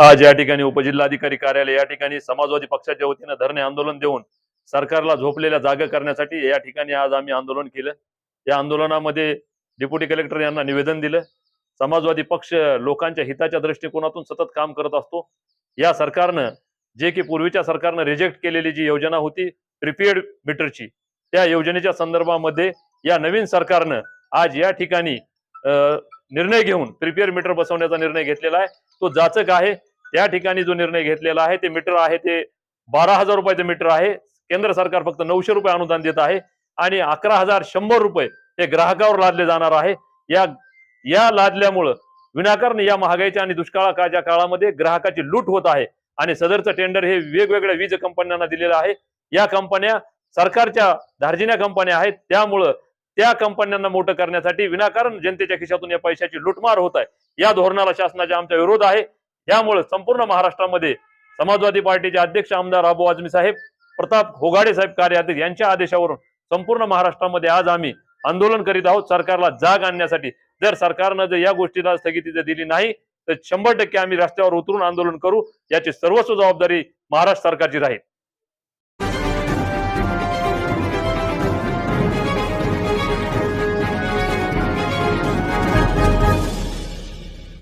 आज या ठिकाणी उपजिल्हाधिकारी कार्यालय या ठिकाणी समाजवादी पक्षाच्या वतीनं धरणे आंदोलन देऊन सरकारला झोपलेल्या जागा करण्यासाठी या ठिकाणी आज आम्ही आंदोलन केलं. या आंदोलनामध्ये डेप्युटी कलेक्टर यांना निवेदन दिलं. समाजवादी पक्ष लोकांच्या हिताच्या दृष्टिकोनातून सतत काम करत असतो. या सरकारनं जे की पूर्वीच्या सरकारनं रिजेक्ट केलेली जी योजना होती प्रिपेड मीटरची त्या योजनेच्या संदर्भामध्ये या नवीन सरकारनं आज या ठिकाणी अं, निर्णय घेऊन प्रिपेअर मीटर बसवण्याचा निर्णय घेतलेला आहे. तो जाचक आहे. त्या ठिकाणी जो निर्णय घेतलेला आहे ते मीटर आहे ते बारा हजार रुपयाचं मीटर आहे. केंद्र सरकार फक्त नऊशे रुपये अनुदान देत आहे आणि अकरा हजार शंभर रुपये हे ग्राहकावर लादले जाणार आहे. या या लादल्यामुळं विनाकारण या महागाईच्या आणि दुष्काळाच्या काळामध्ये ग्राहकाची लूट होत आहे आणि सदरचं टेंडर हे वेगवेगळ्या वीज कंपन्यांना दिलेलं आहे. या कंपन्या सरकारच्या धार्जिन्या कंपन्या आहेत. त्यामुळं त्या कंपन्यांना मोठं करण्यासाठी विनाकारण जनतेच्या खिशातून या पैशाची लुटमार होत आहे. या धोरणाला शासनाचा आमचा विरोध आहे. यामुळे संपूर्ण महाराष्ट्रामध्ये समाजवादी पार्टीचे अध्यक्ष आमदार अबू आजमी साहेब प्रताप होगाडे साहेब कार्याध्यक्ष यांच्या आदेशावरून संपूर्ण महाराष्ट्रामध्ये आज आम्ही आंदोलन करीत आहोत. सरकारला जाग आणण्यासाठी. जर सरकारनं जर या गोष्टीला स्थगिती जर दिली नाही तर शंभर टक्के आम्ही रस्त्यावर उतरून आंदोलन करू. याची सर्वस्व जबाबदारी महाराष्ट्र सरकारची राहील.